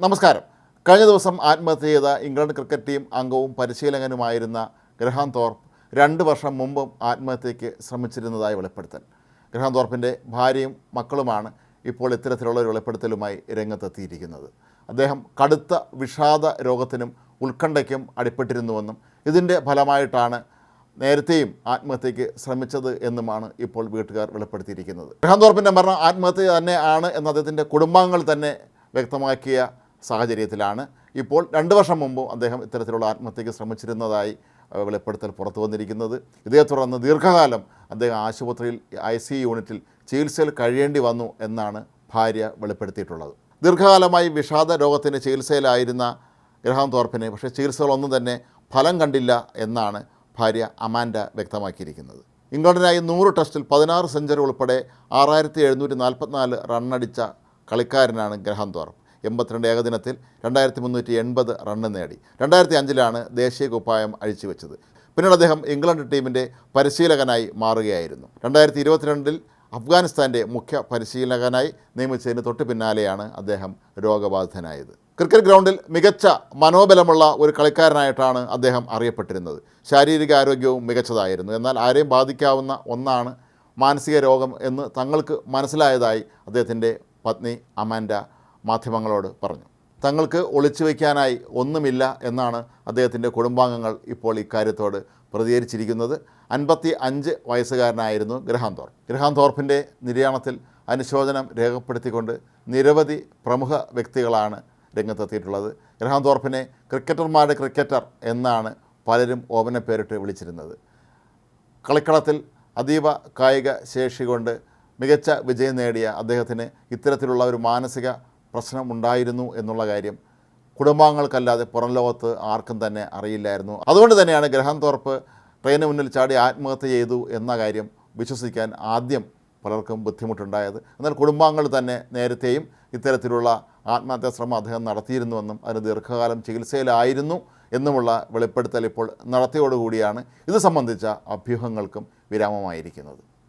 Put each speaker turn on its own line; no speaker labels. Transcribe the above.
നമസ്കാരം. കഴിഞ്ഞ ദിവസം ആത്മഹത്യ ചെയ്ത ഇംഗ്ലണ്ട് ക്രിക്കറ്റ് ടീം അംഗവും പരിശീലകനുമായിരുന്ന ഗ്രഹാം തോർപ്പ് രണ്ട് വർഷം മുമ്പും ആത്മഹത്യയ്ക്ക് ശ്രമിച്ചിരുന്നതായി വെളിപ്പെടുത്തൽ. ഗ്രഹാം തോർപ്പിന്റെ ഭാര്യയും മക്കളുമാണ് ഇപ്പോൾ ഇത്തരത്തിലുള്ള ഒരു വെളിപ്പെടുത്തലുമായി രംഗത്തെത്തിയിരിക്കുന്നത്. അദ്ദേഹം കടുത്ത വിഷാദ രോഗത്തിനും ഉത്കണ്ഠയ്ക്കും അടിപ്പെട്ടിരുന്നുവെന്നും ഇതിന്റെ ഫലമായിട്ടാണ് നേരത്തെയും ആത്മഹത്യയ്ക്ക് ശ്രമിച്ചത് എന്നുമാണ് ഇപ്പോൾ വീട്ടുകാർ വെളിപ്പെടുത്തിയിരിക്കുന്നത്. ഗ്രഹാം തോർപ്പിന്റെ മരണം ആത്മഹത്യ തന്നെ ആണ് എന്ന് അദ്ദേഹത്തിന്റെ കുടുംബാംഗങ്ങൾ തന്നെ വ്യക്തമാക്കിയ സാഹചര്യത്തിലാണ്. ഇപ്പോൾ രണ്ട് വർഷം മുമ്പും അദ്ദേഹം ഇത്തരത്തിലുള്ള ആത്മഹത്യക്ക് ശ്രമിച്ചിരുന്നതായി വെളിപ്പെടുത്തൽ പുറത്തു വന്നിരിക്കുന്നത്. ഇതേ തുടർന്ന് ദീർഘകാലം അദ്ദേഹം ആശുപത്രിയിൽ ഐ സി യൂണിറ്റിൽ ചികിത്സയിൽ കഴിയേണ്ടി വന്നു എന്നാണ് ഭാര്യ വെളിപ്പെടുത്തിയിട്ടുള്ളത്. ദീർഘകാലമായി വിഷാദ രോഗത്തിന് ചികിത്സയിലായിരുന്ന ഗ്രഹാം തോർപ്പിന് പക്ഷേ ചികിത്സകളൊന്നും തന്നെ ഫലം കണ്ടില്ല എന്നാണ് ഭാര്യ അമാൻഡ വ്യക്തമാക്കിയിരിക്കുന്നത്. ഇംഗ്ലണ്ടിനായി നൂറ് ടെസ്റ്റിൽ പതിനാറ് സെഞ്ചുറി ഉൾപ്പെടെ ആറായിരത്തി എഴുന്നൂറ്റി നാൽപ്പത്തിനാല് റണ്ണടിച്ച കളിക്കാരനാണ് ഗ്രഹാം തോർപ്പ്. എൺപത്തിരണ്ട് ഏകദിനത്തിൽ രണ്ടായിരത്തി മുന്നൂറ്റി എൺപത് റണ്ണ് നേടി. രണ്ടായിരത്തി അഞ്ചിലാണ് ദേശീയ കുപ്പായം അഴിച്ചു വെച്ചത് പിന്നീട് അദ്ദേഹം ഇംഗ്ലണ്ട് ടീമിന്റെ പരിശീലകനായി മാറുകയായിരുന്നു. രണ്ടായിരത്തി ഇരുപത്തിരണ്ടിൽ അഫ്ഗാനിസ്ഥാന്റെ മുഖ്യ പരിശീലകനായി നിയമിച്ചതിന് തൊട്ടു പിന്നാലെയാണ് അദ്ദേഹം രോഗബാധിതനായത്. ക്രിക്കറ്റ് ഗ്രൗണ്ടിൽ മികച്ച മനോബലമുള്ള ഒരു കളിക്കാരനായിട്ടാണ് അദ്ദേഹം അറിയപ്പെട്ടിരുന്നത്. ശാരീരിക ആരോഗ്യവും മികച്ചതായിരുന്നു. എന്നാൽ ആരെയും ബാധിക്കാവുന്ന ഒന്നാണ് മാനസിക രോഗം എന്ന് തങ്ങൾക്ക് മനസ്സിലായതായി അദ്ദേഹത്തിന്റെ പത്നി അമാൻഡ മാധ്യമങ്ങളോട് പറഞ്ഞു. തങ്ങൾക്ക് ഒളിച്ചു വയ്ക്കാനായി ഒന്നുമില്ല എന്നാണ് അദ്ദേഹത്തിന്റെ കുടുംബാംഗങ്ങൾ ഇപ്പോൾ ഇക്കാര്യത്തോട് പ്രതികരിച്ചിരിക്കുന്നത്. അൻപത്തി അഞ്ച് വയസ്സുകാരനായിരുന്നു ഗ്രഹാന്തോർ ഗ്രഹാന്തോർപ്പിന്റെ നിര്യാണത്തിൽ അനുശോചനം രേഖപ്പെടുത്തിക്കൊണ്ട് നിരവധി പ്രമുഖ വ്യക്തികളാണ് രംഗത്തെത്തിയിട്ടുള്ളത്. ഗ്രഹാന്തോർപ്പിനെ ക്രിക്കറ്റർമാരുടെ ക്രിക്കറ്റർ എന്നാണ് പലരും ഓമന പേരിട്ട് വിളിച്ചിരുന്നത്. കളിക്കളത്തിൽ അതീവ കായിക ശേഷി കൊണ്ട് മികച്ച വിജയം നേടിയ അദ്ദേഹത്തിന് ഇത്തരത്തിലുള്ള ഒരു മാനസിക പ്രശ്നം ഉണ്ടായിരുന്നു എന്നുള്ള കാര്യം കുടുംബാംഗങ്ങൾക്കല്ലാതെ പുറം ലോകത്ത് ആർക്കും തന്നെ അറിയില്ലായിരുന്നു. അതുകൊണ്ട് തന്നെയാണ് ഗ്രഹം തോർപ്പ് ട്രെയിന് മുന്നിൽ ചാടി ആത്മഹത്യ ചെയ്തു എന്ന കാര്യം വിശ്വസിക്കാൻ ആദ്യം പലർക്കും ബുദ്ധിമുട്ടുണ്ടായത്. എന്നാൽ കുടുംബാംഗങ്ങൾ തന്നെ നേരത്തെയും ഇത്തരത്തിലുള്ള ആത്മഹത്യാ ശ്രമം അദ്ദേഹം നടത്തിയിരുന്നുവെന്നും അതിന് ദീർഘകാലം ചികിത്സയിലായിരുന്നു എന്നുമുള്ള വെളിപ്പെടുത്തൽ ഇപ്പോൾ നടത്തിയോടുകൂടിയാണ് ഇത് സംബന്ധിച്ച അഭ്യൂഹങ്ങൾക്കും വിരാമമായിരിക്കുന്നത്.